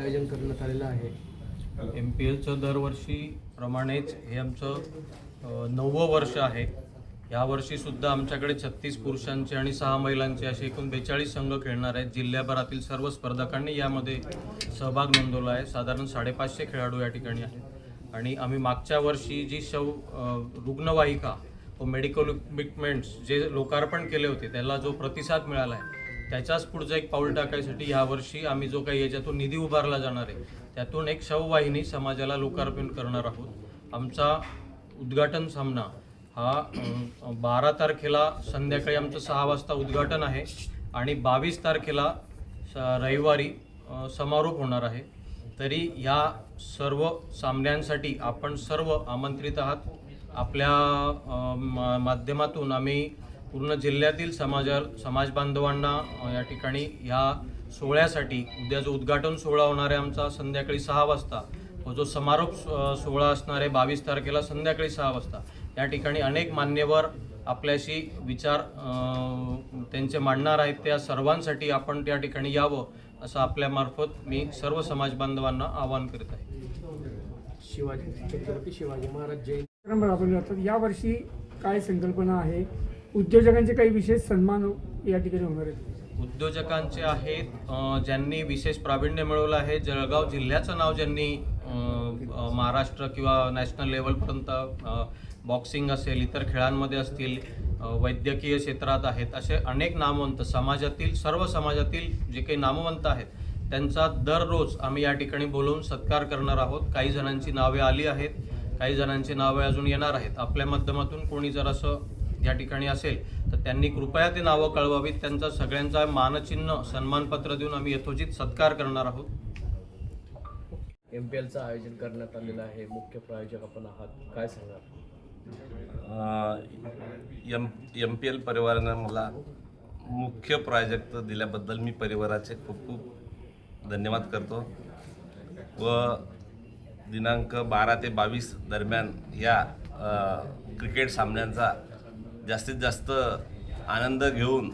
आयोजन करण्यात आलेलं आहे. एम पी एलचं दरवर्षीप्रमाणेच हे आमचं नववं वर्ष आहे. यावर्षीसुद्धा आमच्याकडे छत्तीस पुरुषांचे आणि सहा महिलांचे असे एकूण बेचाळीस संघ खेळणार आहेत. जिल्ह्याभरातील सर्व स्पर्धकांनी यामध्ये सहभाग नोंदवला आहे. साधारण साडेपाचशे खेळाडू या ठिकाणी आहेत. आणि आम्ही मागच्या वर्षी जी शव रुग्णवाहिका व मेडिकल इक्विपमेंट्स जे लोकार्पण केले होते त्याला जो प्रतिसाद मिळाला आहे त्याच्याच पुढचं एक पाऊल टाकायसाठी यावर्षी आम्ही जो काही याच्यातून निधी उभारला जाणार आहे त्यातून एक शववाहिनी समाजाला लोकार्पण करणार आहोत. आमचा उद्घाटन सामना हा बारा तारखेला संध्याकाळी आमचं सहा वाजता उद्घाटन आहे आणि बावीस तारखेला स रविवारी समारोप होणार आहे. तरी या सर्व सामन्यांसाठी आपण सर्व आमंत्रित आहात. आपल्या मा- माध्यमातून आम्ही पूर्ण जिल्ह्यातील समाजा समाज बांधवांना या ठिकाणी ह्या सोहळ्यासाठी उद्या जो उद्घाटन सोहळा होणार आहे आमचा संध्याकाळी सहा वाजता व जो समारोप सोहळा असणार आहे बावीस तारखेला संध्याकाळी सहा वाजता या ठिकाणी अनेक मान्यवर आपल्याशी विचार त्यांचे मांडणार आहेत त्या सर्वांसाठी आपण त्या ठिकाणी यावं असं आपल्यामार्फत मी सर्व समाज बांधवांना आवाहन करीत आहे. शिवाजी छत्रपती शिवाजी महाराज जय. आपण जातात यावर्षी काय संकल्पना आहे? उद्योजकांचे काही विशेष सन्मान या ठिकाणी होणार आहेत. उद्योजकांचे आहेत ज्यांनी विशेष प्रावीण्य मिळवलं आहे. जळगाव जिल्ह्याचं नाव ज्यांनी महाराष्ट्र किंवा नॅशनल लेवलपर्यंत बॉक्सिंग असेल इतर खेळांमध्ये असतील वैद्यकीय क्षेत्रात आहेत असे अनेक नामवंत समाजातील सर्व समाजातील जे काही नामवंत आहेत त्यांचा दररोज आम्ही या ठिकाणी बोलवून सत्कार करणार आहोत. काही जणांची नावे आली आहेत काही जणांची नावे अजून येणार आहेत. आपल्या माध्यमातून कोणी जर असं या ठिकाणी असेल तर त्यांनी कृपया ते नावं कळवावीत. त्यांचा सगळ्यांचा मानचिन्ह सन्मानपत्र देऊन आम्ही यथोचित सत्कार करणार आहोत. एम पी एलचं आयोजन करण्यात आलेलं आहे. मुख्य प्रायोजक आपण आहात. काय सांगाल? एम एम पी एल परिवारानं मला मुख्य प्रायोजक दिल्याबद्दल मी परिवाराचे खूप खूप धन्यवाद करतो. व दिनांक बारा ते बावीस दरम्यान या क्रिकेट सामन्यांचा जास्तीत जास्त आनंद घेऊन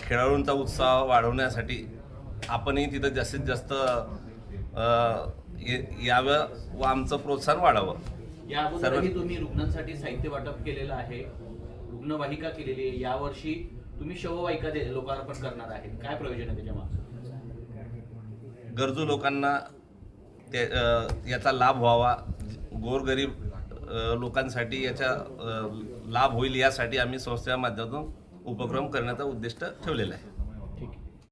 खेळाडूंचा उत्साह वाढवण्यासाठी आपणही तिथं जास्तीत जास्त यावं व आमचं प्रोत्साहन वाढावं. या अगोदरही तुम्ही रुग्णांसाठी साहित्य वाटप केलेलं आहे. रुग्णवाहिका केलेली आहे. यावर्षी तुम्ही शववाहिका दे- लोकार्पण करणार आहेत. काय प्रयोजन आहे त्याच्या मागचं? गरजू लोकांना ते याचा लाभ व्हावा. गोरगरीब लोकांसाठी याचा लाभ होईल यासाठी आम्ही संस्थेच्या माध्यमातून उपक्रम करण्याचा उद्दिष्ट ठेवलेला आहे.